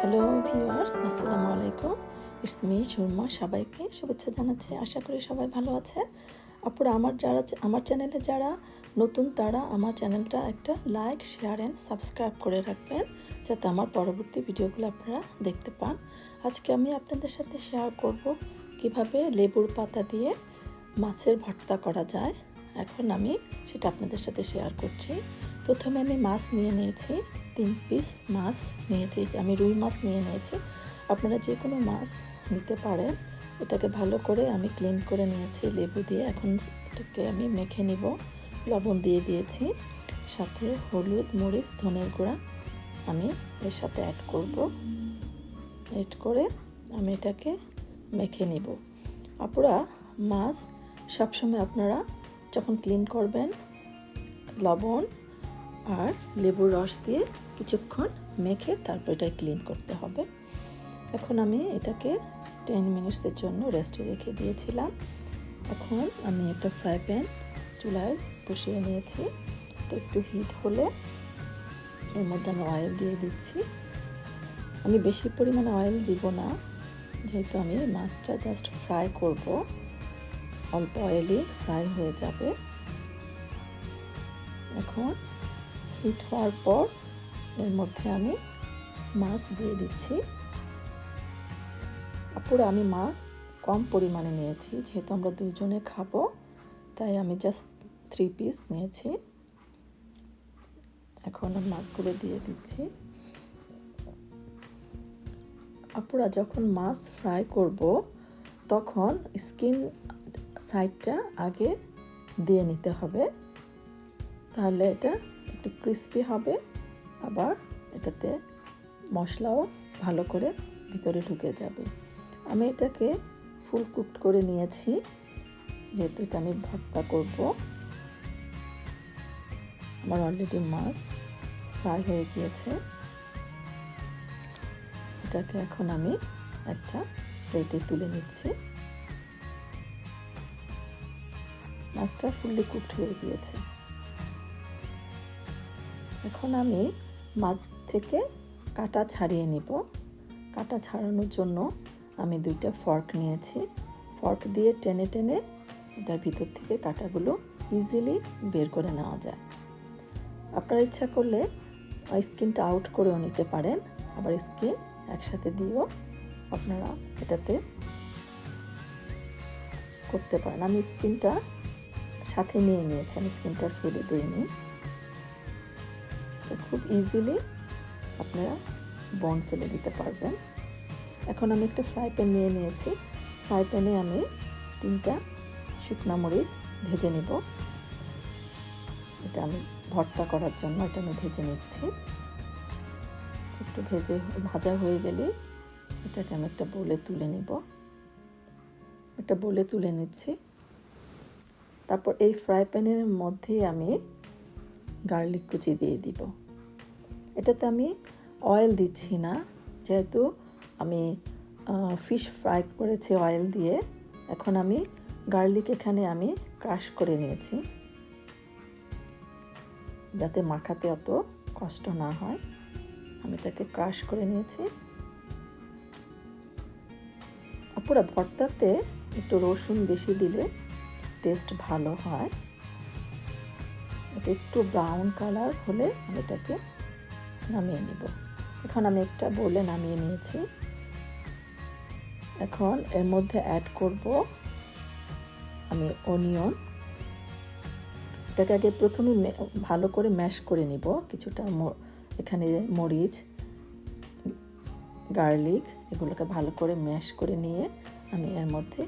Hello viewers আসসালামু আলাইকুম it's me Surma সবাইকে শুভেচ্ছা জানাচ্ছি। আশা করি সবাই ভালো আছে। আপুরা আমার যারা আমার চ্যানেলে যারা নতুন, তারা আমার চ্যানেলটা একটা লাইক শেয়ার অ্যান্ড সাবস্ক্রাইব করে রাখবেন, যাতে আমার পরবর্তী ভিডিওগুলো আপনারা দেখতে পান। আজকে আমি আপনাদের সাথে শেয়ার করব কীভাবে লেবুর পাতা দিয়ে মাছের ভর্তা করা যায়। এখন আমি সেটা আপনাদের সাথে শেয়ার করছি। প্রথমে আমি মাছ নিয়ে নিয়েছি। তিন পিস মাছ নিয়েছি আমি রুই মাছ নিয়ে নিয়েছি। আপনারা যে কোনো মাছ নিতে পারেন। এটাকে ভালো করে আমি ক্লিন করে নিয়েছি, লেবু দিয়ে। এখন এটাকে আমি মেখে নিব। লবণ দিয়ে দিয়েছি। সাথে হলুদ, মরিচ, ধনের গুঁড়া আমি এর সাথে অ্যাড করব। অ্যাড করে আমি এটাকে মেখে নিব। আপুরা, মাছ সবসময় আপনারা যখন ক্লিন করবেন, লবণ আর লেবুর রস দিয়ে কিছুক্ষণ মেখে তারপর এটা ক্লিন করতে হবে। এখন আমি এটাকে টেন মিনিটসের জন্য রেস্টে রেখে দিয়েছিলাম। এখন আমি একটা ফ্রাই প্যান চুলায় বসিয়ে নিয়েছি। এটা একটু হিট হলে এর মধ্যে আমি অয়েল দিয়ে দিচ্ছি। আমি বেশি পরিমাণে অয়েল দিব না, যেহেতু আমি মাছটা জাস্ট ফ্রাই করব। অল্প অয়েলই ফ্রাই হয়ে যাবে। এখন হিট হওয়ার পর এর মধ্যে আমি মাছ দিয়ে দিচ্ছি। আপুরা, আমি মাছ কম পরিমাণে নিয়েছি, যেহেতু আমরা দুজনে খাব, তাই আমি জাস্ট থ্রি পিস নিয়েছি। এখন মাছগুলো দিয়ে দিচ্ছি। আপুরা, যখন মাছ ফ্রাই করব, তখন স্কিন সাইডটা আগে দিয়ে নিতে হবে। তাহলে এটা একটু ক্রিস্পি হবে। আবার এটাতে মশলাও ভালো করে ভিতরে ঢুকে যাবে। আমি এটাকে ফুল কুকড করে নিয়েছি। যেহেতু এটা আমি ভর্তা করব। আমার অলরেডি মাছ ফ্রাই হয়ে গিয়েছে। এটাকে এখন আমি একটা প্লেটে তুলে নিচ্ছি। মাছটা ফুললি কুকড হয়ে গিয়েছে। এখন আমি মাছ থেকে কাটা ছাড়িয়ে নিব। কাটা ছাড়ানোর জন্য আমি দুইটা ফর্ক নিয়েছি। ফর্ক দিয়ে টেনে টেনে এটার ভিতর থেকে কাটাগুলো ইজিলি বের করে নেওয়া যায়। আপনার ইচ্ছা করলে স্কিনটা আউট করেও নিতে পারেন, আবার স্কিন একসাথে দিয়েও আপনারা এটাতে করতে পারেন। আমি স্কিনটা সাথে নিয়ে নিয়েছি, আমি স্কিনটা ফেলে দিইনি। খুব ইজিলি আপনারা বন ফেলে দিতে পারবেন। এখন আমি একটা ফ্রাই প্যান নিয়ে নিয়েছি। ফ্রাই প্যানে আমি তিনটা শুকনো মরিচ ভেজে নেব। এটা আমি ভর্তা করার জন্য এটা আমি ভেজে নিচ্ছি। একটু ভেজে ভাজা হয়ে গেলে এটাকে আমি একটা বলে তুলে নিব। একটা বলে তুলে নিচ্ছি। তারপর এই ফ্রাই প্যানের মধ্যেই আমি গার্লিক কুচি দিয়ে দিব। এটাতে আমি অয়েল দিচ্ছি না। যেহেতু আমি ফিশ ফ্রাই করেছি অয়েল দিয়ে, এখন আমি গার্লিক এখানে আমি ক্রাশ করে নিয়েছি। যাতে মাখাতে অত কষ্ট না হয়। আমি তাকে ক্রাশ করে নিয়েছি। পুরো ভর্তাতে একটু রসুন বেশি দিলে টেস্ট ভালো হয়। এটা একটু ব্রাউন কালার হলে আমি এটাকে নামিয়ে নিব। এখন আমি একটা বলে নামিয়ে নিয়েছি। এখন এর মধ্যে অ্যাড করব আমি অনিয়ন এটাকে আগে প্রথমে ভালো করে ম্যাশ করে নিব। কিছুটা এখানে মরিচ গার্লিক এগুলোকে ভালো করে ম্যাশ করে নিয়ে আমি এর মধ্যে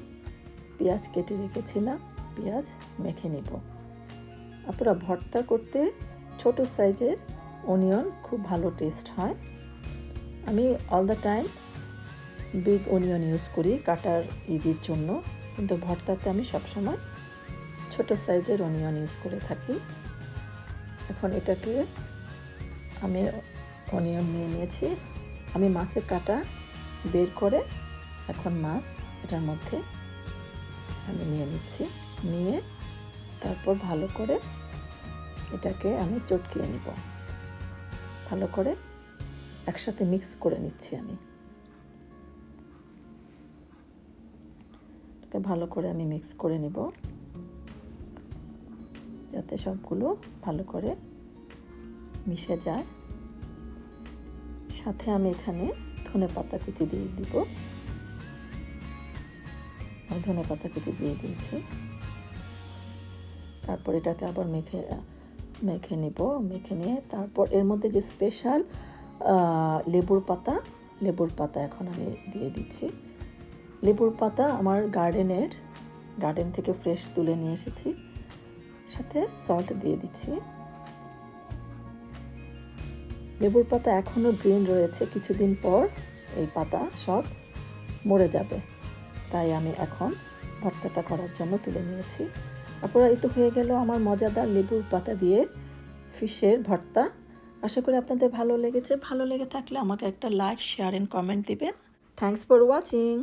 পেঁয়াজ কেটে রেখেছিলাম। পেঁয়াজ মেখে নিব। আপনারা ভর্তা করতে ছোট সাইজের অনিয়ন খুব ভালো টেস্ট হয়। আমি all the time big onion use করি কাটার ইজির জন্য। কিন্তু ভর্তাতে আমি সবসময় ছোট সাইজের অনিয়ন ইউজ করে থাকি। এখন এটাকে আমি অনিয়ন নিয়ে নিয়েছি। আমি মাছের কাটা বের করে এখন মাছ এটার মধ্যে আমি নিয়ে নিচ্ছি। নিয়ে তারপর ভালো করে এটাকে আমি চটকিয়ে নিব। ভালো করে একসাথে মিক্স করে নিচ্ছি আমি। এটাকে ভালো করে আমি মিক্স করে নিব। যাতে সবগুলো ভালো করে মিশে যায়। সাথে আমি এখানে ধনে পাতা কুচি দিয়ে দিব। ধনে পাতা কুচি দিয়ে দিয়েছি। তারপর এটাকে আবার মেখে মেখে নিব, মেখে নিয়ে তারপর এর মধ্যে যে স্পেশাল লেবুর পাতা লেবুর পাতা এখন আমি দিয়ে দিচ্ছি। লেবুর পাতা আমার গার্ডেনের গার্ডেন থেকে ফ্রেশ তুলে নিয়ে এসেছি। সাথে সল্ট দিয়ে দিচ্ছি। লেবুর পাতা এখনও গ্রিন রয়েছে, কিছুদিন পর এই পাতা সব মরে যাবে। তাই আমি এখন ভর্তাটা করার জন্য তুলে নিয়েছি। তারপর এই তো হয়ে গেল আমার মজাদার লেবুর পাতা দিয়ে ফিশের ভর্তা। আশা করি আপনাদের ভালো লেগেছে। ভালো লেগে থাকলে আমাকে একটা লাইক শেয়ার এন্ড কমেন্ট দিবেন। Thanks for watching